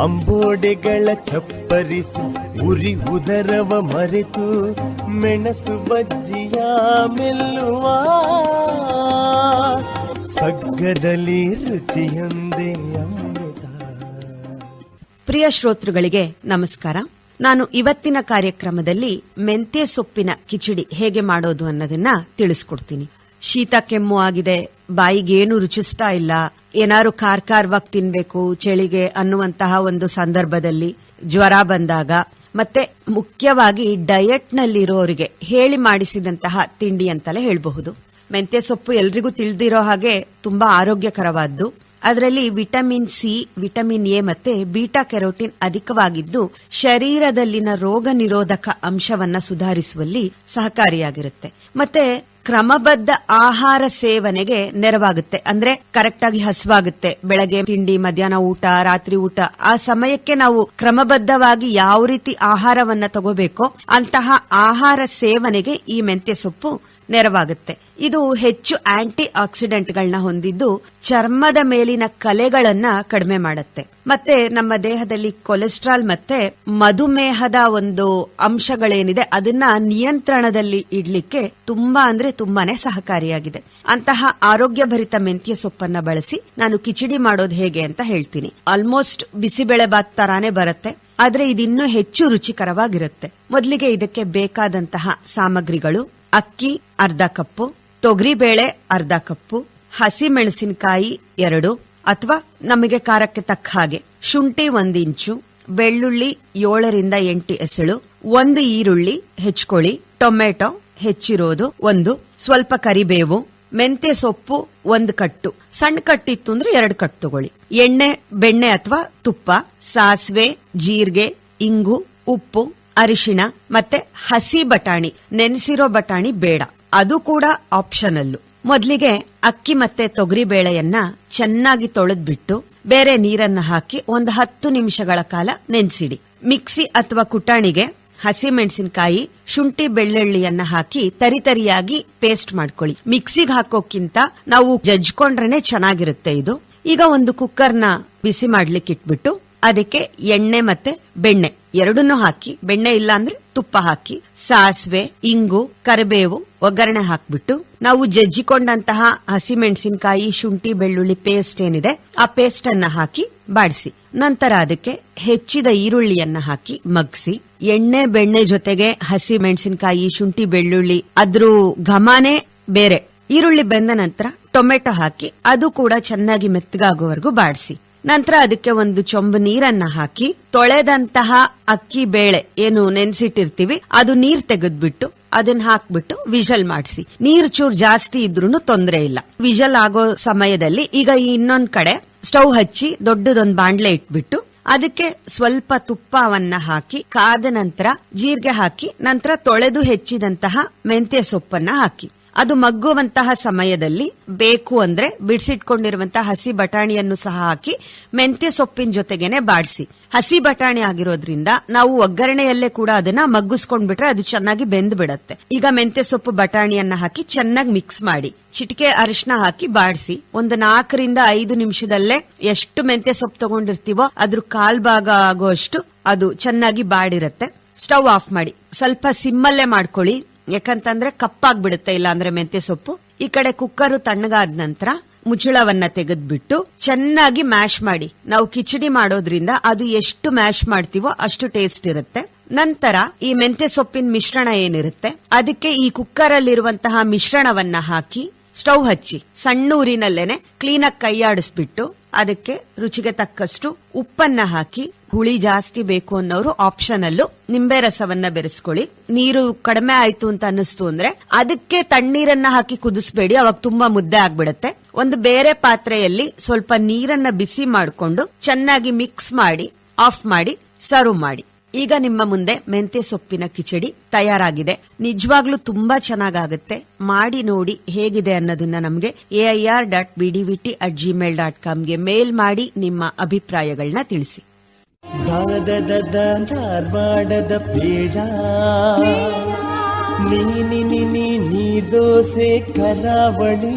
ಅಂಬೋಡೆಗಳ ಚಪ್ಪರಿಸಿ ಉರಿ ಉದರವ ಮರೆತು ಮೆಣಸು ಬಜ್ಜಿಯ ಮೆಲ್ಲುವ. ಸಗ್ಗದಲ್ಲಿ ರುಚಿಯೊಂದೇ ಅಮೃತ. ಪ್ರಿಯ ಶ್ರೋತೃಗಳಿಗೆ ನಮಸ್ಕಾರ. ನಾನು ಇವತ್ತಿನ ಕಾರ್ಯಕ್ರಮದಲ್ಲಿ ಮೆಂತ್ಯ ಸೊಪ್ಪಿನ ಕಿಚಡಿ ಹೇಗೆ ಮಾಡೋದು ಅನ್ನೋದನ್ನ ತಿಳಿಸ್ಕೊಡ್ತೀನಿ. ಶೀತ ಕೆಮ್ಮು ಆಗಿದೆ ಬಾಯಿಗೇನು ರುಚಿಸ್ತಾ ಇಲ್ಲ, ಏನಾರು ಕಾರ್ ಕಾರ್ವಾಗಿ ತಿನ್ಬೇಕು, ಚಳಿಗೆ ಅನ್ನುವಂತಹ ಒಂದು ಸಂದರ್ಭದಲ್ಲಿ ಜ್ವರ ಬಂದಾಗ, ಮತ್ತೆ ಮುಖ್ಯವಾಗಿ ಡಯಟ್ ನಲ್ಲಿರೋರಿಗೆ ಹೇಳಿ ಮಾಡಿಸಿದಂತಹ ತಿಂಡಿ ಅಂತಲೇ ಹೇಳಬಹುದು. ಮೆಂತ್ಯ ಸೊಪ್ಪು ಎಲ್ರಿಗೂ ತಿಳಿದಿರೋ ಹಾಗೆ ತುಂಬಾ ಆರೋಗ್ಯಕರವಾದ್ದು. ಅದರಲ್ಲಿ ವಿಟಮಿನ್ ಸಿ, ವಿಟಮಿನ್ ಎ ಮತ್ತೆ ಬೀಟಾ ಕೆರೋಟಿನ್ ಅಧಿಕವಾಗಿದ್ದು, ಶರೀರದಲ್ಲಿನ ರೋಗ ನಿರೋಧಕ ಅಂಶವನ್ನ ಸುಧಾರಿಸುವಲ್ಲಿ ಸಹಕಾರಿಯಾಗಿರುತ್ತೆ. ಮತ್ತೆ ಕ್ರಮಬದ್ಧ ಆಹಾರ ಸೇವನೆಗೆ ನೆರವಾಗುತ್ತೆ. ಅಂದ್ರೆ ಕರೆಕ್ಟ್ ಆಗಿ ಹಸುವಾಗುತ್ತೆ. ಬೆಳಗ್ಗೆ ತಿಂಡಿ, ಮಧ್ಯಾಹ್ನ ಊಟ, ರಾತ್ರಿ ಊಟ. ಆ ಸಮಯಕ್ಕೆ ನಾವು ಕ್ರಮಬದ್ಧವಾಗಿ ಯಾವ ರೀತಿ ಆಹಾರವನ್ನ ತಗೋಬೇಕೋ ಅಂತಹ ಆಹಾರ ಸೇವನೆಗೆ ಈ ಮೆಂತ್ಯ ಸೊಪ್ಪು ನೆರವಾಗುತ್ತೆ. ಇದು ಹೆಚ್ಚು ಆಂಟಿ ಆಕ್ಸಿಡೆಂಟ್ಗಳನ್ನ ಹೊಂದಿದ್ದು ಚರ್ಮದ ಮೇಲಿನ ಕಲೆಗಳನ್ನ ಕಡಿಮೆ ಮಾಡುತ್ತೆ. ಮತ್ತೆ ನಮ್ಮ ದೇಹದಲ್ಲಿ ಕೊಲೆಸ್ಟ್ರಾಲ್ ಮತ್ತೆ ಮಧುಮೇಹದ ಒಂದು ಅಂಶಗಳೇನಿದೆ, ಅದನ್ನ ನಿಯಂತ್ರಣದಲ್ಲಿ ಇಡ್ಲಿಕ್ಕೆ ತುಂಬಾ ಅಂದ್ರೆ ತುಂಬಾನೇ ಸಹಕಾರಿಯಾಗಿದೆ. ಅಂತಹ ಆರೋಗ್ಯಭರಿತ ಮೆಂತ್ಯ ಸೊಪ್ಪನ್ನ ಬಳಸಿ ನಾನು ಕಿಚಡಿ ಮಾಡೋದು ಹೇಗೆ ಅಂತ ಹೇಳ್ತೀನಿ. ಆಲ್ಮೋಸ್ಟ್ ಬಿಸಿಬೇಳೆ ಬಾತ್ ತರಾನೇ ಬರುತ್ತೆ, ಆದ್ರೆ ಇದಿನ್ನೂ ಹೆಚ್ಚು ರುಚಿಕರವಾಗಿರುತ್ತೆ. ಮೊದಲಿಗೆ ಇದಕ್ಕೆ ಬೇಕಾದಂತಹ ಸಾಮಗ್ರಿಗಳು ಅಕ್ಕಿ, ಅರ್ಧ ಕಪ್ಪು ತೊಗರಿಬೇಳೆ ಅರ್ಧ ಕಪ್ಪು, ಹಸಿ ಮೆಣಸಿನಕಾಯಿ ಎರಡು ಅಥವಾ ನಮಗೆ ಖಾರಕ್ಕೆ ತಕ್ಕ ಹಾಗೆ ಶುಂಠಿ ಒಂದಿಂಚು ಬೆಳ್ಳುಳ್ಳಿ ಏಳರಿಂದ ಎಂಟು ಎಸಳು, ಒಂದು ಈರುಳ್ಳಿ ಹೆಚ್ಕೊಳ್ಳಿ, ಟೊಮೆಟೊ ಹೆಚ್ಚಿರೋದು ಒಂದು, ಸ್ವಲ್ಪ ಕರಿಬೇವು, ಮೆಂತ್ಯ ಸೊಪ್ಪು ಒಂದು ಕಟ್ಟು, ಸಣ್ಣ ಕಟ್ಟಿತ್ತು ಅಂದ್ರೆ ಎರಡು ಕಟ್ಟು ತಗೊಳ್ಳಿ. ಎಣ್ಣೆ, ಬೆಣ್ಣೆ ಅಥವಾ ತುಪ್ಪ, ಸಾಸಿವೆ, ಜೀರಿಗೆ, ಇಂಗು, ಉಪ್ಪು ಅರಿಶಿಣ ಮತ್ತೆ ಹಸಿ ಬಟಾಣಿ, ನೆನೆಸಿರೋ ಬಟಾಣಿ ಬೇಡ. ಅದು ಕೂಡ ಆಪ್ಷನಲ್ಲು ಮೊದಲಿಗೆ ಅಕ್ಕಿ ಮತ್ತೆ ತೊಗರಿ ಬೇಳೆಯನ್ನ ಚೆನ್ನಾಗಿ ತೊಳೆದ್ಬಿಟ್ಟು ಬೇರೆ ನೀರನ್ನ ಹಾಕಿ ಒಂದು ಹತ್ತು ನಿಮಿಷಗಳ ಕಾಲ ನೆನೆಸಿಡಿ. ಮಿಕ್ಸಿ ಅಥವಾ ಕುಟಾಣಿಗೆ ಹಸಿ ಮೆಣಸಿನಕಾಯಿ, ಶುಂಠಿ ಬೆಳ್ಳುಳ್ಳಿಯನ್ನ ಹಾಕಿ ತರಿತರಿಯಾಗಿ ಪೇಸ್ಟ್ ಮಾಡ್ಕೊಳ್ಳಿ. ಮಿಕ್ಸಿಗೆ ಹಾಕೋಕ್ಕಿಂತ ನಾವು ಜಜ್ಕೊಂಡ್ರೇನೆ ಚೆನ್ನಾಗಿರುತ್ತೆ ಇದು. ಈಗ ಒಂದು ಕುಕ್ಕರ್ನ ಬಿಸಿ ಮಾಡ್ಲಿಕ್ಕೆ ಇಟ್ಬಿಟ್ಟು ಅದಕ್ಕೆ ಎಣ್ಣೆ ಮತ್ತೆ ಬೆಣ್ಣೆ. ಎರಡನ್ನೂ ಹಾಕಿ, ಬೆಣ್ಣೆ ಇಲ್ಲ ಅಂದ್ರೆ ತುಪ್ಪ ಹಾಕಿ, ಸಾಸಿವೆ, ಇಂಗು, ಕರಿಬೇವು, ಒಗ್ಗರಣೆ ಹಾಕ್ಬಿಟ್ಟು ನಾವು ಜಜ್ಜಿಕೊಂಡಂತಹ ಹಸಿಮೆಣಸಿನಕಾಯಿ, ಶುಂಠಿ, ಬೆಳ್ಳುಳ್ಳಿ ಪೇಸ್ಟ್ ಏನಿದೆ, ಆ ಪೇಸ್ಟ್ ಅನ್ನ ಹಾಕಿ ಬಾಡಿಸಿ. ನಂತರ ಅದಕ್ಕೆ ಹೆಚ್ಚಿದ ಈರುಳ್ಳಿಯನ್ನ ಹಾಕಿ ಮಗ್ಸಿ. ಎಣ್ಣೆ, ಬೆಣ್ಣೆ ಜೊತೆಗೆ ಹಸಿ ಮೆಣಸಿನಕಾಯಿ ಶುಂಠಿ, ಬೆಳ್ಳುಳ್ಳಿ, ಅದ್ರ ಘಮಾನೇ ಬೇರೆ. ಈರುಳ್ಳಿ ಬೆಂದ ನಂತರ ಟೊಮೆಟೊ ಹಾಕಿ, ಅದು ಕೂಡ ಚೆನ್ನಾಗಿ ಮೆತ್ತಗಾಗುವವರೆಗೂ ಬಾಡಿಸಿ. ನಂತರ ಅದಕ್ಕೆ ಒಂದು ಚೊಂಬು ನೀರನ್ನ ಹಾಕಿ ತೊಳೆದಂತಹ ಅಕ್ಕಿ ಬೇಳೆ ಏನು ನೆನ್ಸಿಟ್ಟಿರ್ತೀವಿ, ಅದು ನೀರ್ ತೆಗೆದ್ಬಿಟ್ಟು ಅದನ್ನ ಹಾಕ್ಬಿಟ್ಟು ವಿಷಲ್ ಮಾಡಿಸಿ. ನೀರ್ ಚೂರ್ ಜಾಸ್ತಿ ಇದ್ರೂನು ತೊಂದರೆ ಇಲ್ಲ. ವಿಷಲ್ ಆಗೋ ಸಮಯದಲ್ಲಿ ಈಗ ಇನ್ನೊಂದ್ ಕಡೆ ಸ್ಟವ್ ಹಚ್ಚಿ ದೊಡ್ಡದೊಂದು ಬಾಂಡ್ಲೆ ಇಟ್ಬಿಟ್ಟು ಅದಕ್ಕೆ ಸ್ವಲ್ಪ ತುಪ್ಪವನ್ನ ಹಾಕಿ ಕಾದ ನಂತರ ಜೀರಿಗೆ ಹಾಕಿ ನಂತರ ತೊಳೆದು ಹೆಚ್ಚಿದಂತಹ ಮೆಂತ್ಯ ಸೊಪ್ಪನ್ನ ಹಾಕಿ. ಅದು ಮಗ್ಗುವಂತಹ ಸಮಯದಲ್ಲಿ ಬೇಕು ಅಂದ್ರೆ ಬಿಡಿಸಿಟ್ಕೊಂಡಿರುವಂತಹ ಹಸಿ ಬಟಾಣಿಯನ್ನು ಸಹ ಹಾಕಿ ಮೆಂತ್ಯ ಸೊಪ್ಪಿನ ಜೊತೆಗೇನೆ ಬಾಡಿಸಿ. ಹಸಿ ಬಟಾಣಿ ಆಗಿರೋದ್ರಿಂದ ನಾವು ಒಗ್ಗರಣೆಯಲ್ಲೇ ಕೂಡ ಅದನ್ನ ಮಗ್ಗಿಸ್ಕೊಂಡ್ಬಿಟ್ರೆ ಅದು ಚೆನ್ನಾಗಿ ಬೆಂದ್ ಬಿಡತ್ತೆ. ಈಗ ಮೆಂತ್ಯ ಸೊಪ್ಪು ಬಟಾಣಿಯನ್ನ ಹಾಕಿ ಚೆನ್ನಾಗಿ ಮಿಕ್ಸ್ ಮಾಡಿ, ಚಿಟಿಕೆ ಅರಿಶಿನ ಹಾಕಿ ಬಾಡಿಸಿ, ಒಂದು ನಾಲ್ಕರಿಂದ ಐದು ನಿಮಿಷದಲ್ಲೇ ಎಷ್ಟು ಮೆಂತ್ಯ ಸೊಪ್ಪು ತಗೊಂಡಿರ್ತೀವೋ ಅದ್ರ ಕಾಲ್ ಭಾಗ ಆಗೋಷ್ಟು ಅದು ಚೆನ್ನಾಗಿ ಬಾಡಿರತ್ತೆ. ಸ್ಟವ್ ಆಫ್ ಮಾಡಿ. ಸ್ವಲ್ಪ ಸಿಮ್ಮಲ್ಲೇ ಮಾಡ್ಕೊಳ್ಳಿ. ಯಾಕಂತಂದ್ರೆ ಕಪ್ಪಾಗ್ಬಿಡುತ್ತೆ, ಇಲ್ಲಾಂದ್ರೆ ಮೆಂತ್ಯ ಸೊಪ್ಪು. ಈ ಕಡೆ ಕುಕ್ಕರ್ ತಣ್ಣಗಾದ ನಂತರ ಮುಚ್ಚಳವನ್ನ ತೆಗೆದ್ಬಿಟ್ಟು ಚೆನ್ನಾಗಿ ಮ್ಯಾಶ್ ಮಾಡಿ. ನಾವು ಕಿಚಡಿ ಮಾಡೋದ್ರಿಂದ ಅದು ಎಷ್ಟು ಮ್ಯಾಶ್ ಮಾಡ್ತೀವೋ ಅಷ್ಟು ಟೇಸ್ಟ್ ಇರುತ್ತೆ. ನಂತರ ಈ ಮೆಂತ್ಯ ಸೊಪ್ಪಿನ ಮಿಶ್ರಣ ಏನಿರುತ್ತೆ, ಅದಕ್ಕೆ ಈ ಕುಕ್ಕರ್ ಅಲ್ಲಿರುವಂತಹ ಮಿಶ್ರಣವನ್ನ ಹಾಕಿ, ಸ್ಟೌವ್ ಹಚ್ಚಿ ಸಣ್ಣ ಊರಿನಲ್ಲೇನೆ ಕ್ಲೀನಾಗಿ ಕೈಯಾಡಿಸ್ಬಿಟ್ಟು ಅದಕ್ಕೆ ರುಚಿಗೆ ತಕ್ಕಷ್ಟು ಉಪ್ಪನ್ನ ಹಾಕಿ, ಹುಳಿ ಜಾಸ್ತಿ ಬೇಕು ಅನ್ನೋರು ಆಪ್ಷನ್ ಅಲ್ಲೂ ನಿಂಬೆ ರಸವನ್ನ ಬೆರೆಸ್ಕೊಳ್ಳಿ. ನೀರು ಕಡಿಮೆ ಆಯ್ತು ಅಂತ ಅನ್ನಿಸ್ತು ಅಂದ್ರೆ ಅದಕ್ಕೆ ತಣ್ಣೀರನ್ನ ಹಾಕಿ ಕುದಿಸ್ಬೇಡಿ, ಅವಾಗ ತುಂಬಾ ಮುದ್ದೆ ಆಗ್ಬಿಡತ್ತೆ. ಒಂದು ಬೇರೆ ಪಾತ್ರೆಯಲ್ಲಿ ಸ್ವಲ್ಪ ನೀರನ್ನ ಬಿಸಿ ಮಾಡಿಕೊಂಡು ಚೆನ್ನಾಗಿ ಮಿಕ್ಸ್ ಮಾಡಿ ಆಫ್ ಮಾಡಿ ಸರ್ವ್ ಮಾಡಿ. ಈಗ ನಿಮ್ಮ ಮುಂದೆ ಮೆಂತೆ ಸೊಪ್ಪಿನ ಕಿಚಡಿ ತಯಾರಾಗಿದೆ. ನಿಜವಾಗ್ಲೂ ತುಂಬಾ ಚೆನ್ನಾಗಾಗುತ್ತೆ. ಮಾಡಿ ನೋಡಿ ಹೇಗಿದೆ ಅನ್ನೋದನ್ನ ನಮಗೆ AIR dot BDVT at Gmail dot ಕಾಮ್ಗೆ mail ಮಾಡಿ ನಿಮ್ಮ ಅಭಿಪ್ರಾಯಗಳನ್ನ ತಿಳಿಸಿ. ನೀ ನೀ ನೀ ನೀರ್ದೋಸೆ ಕರಾವಳಿ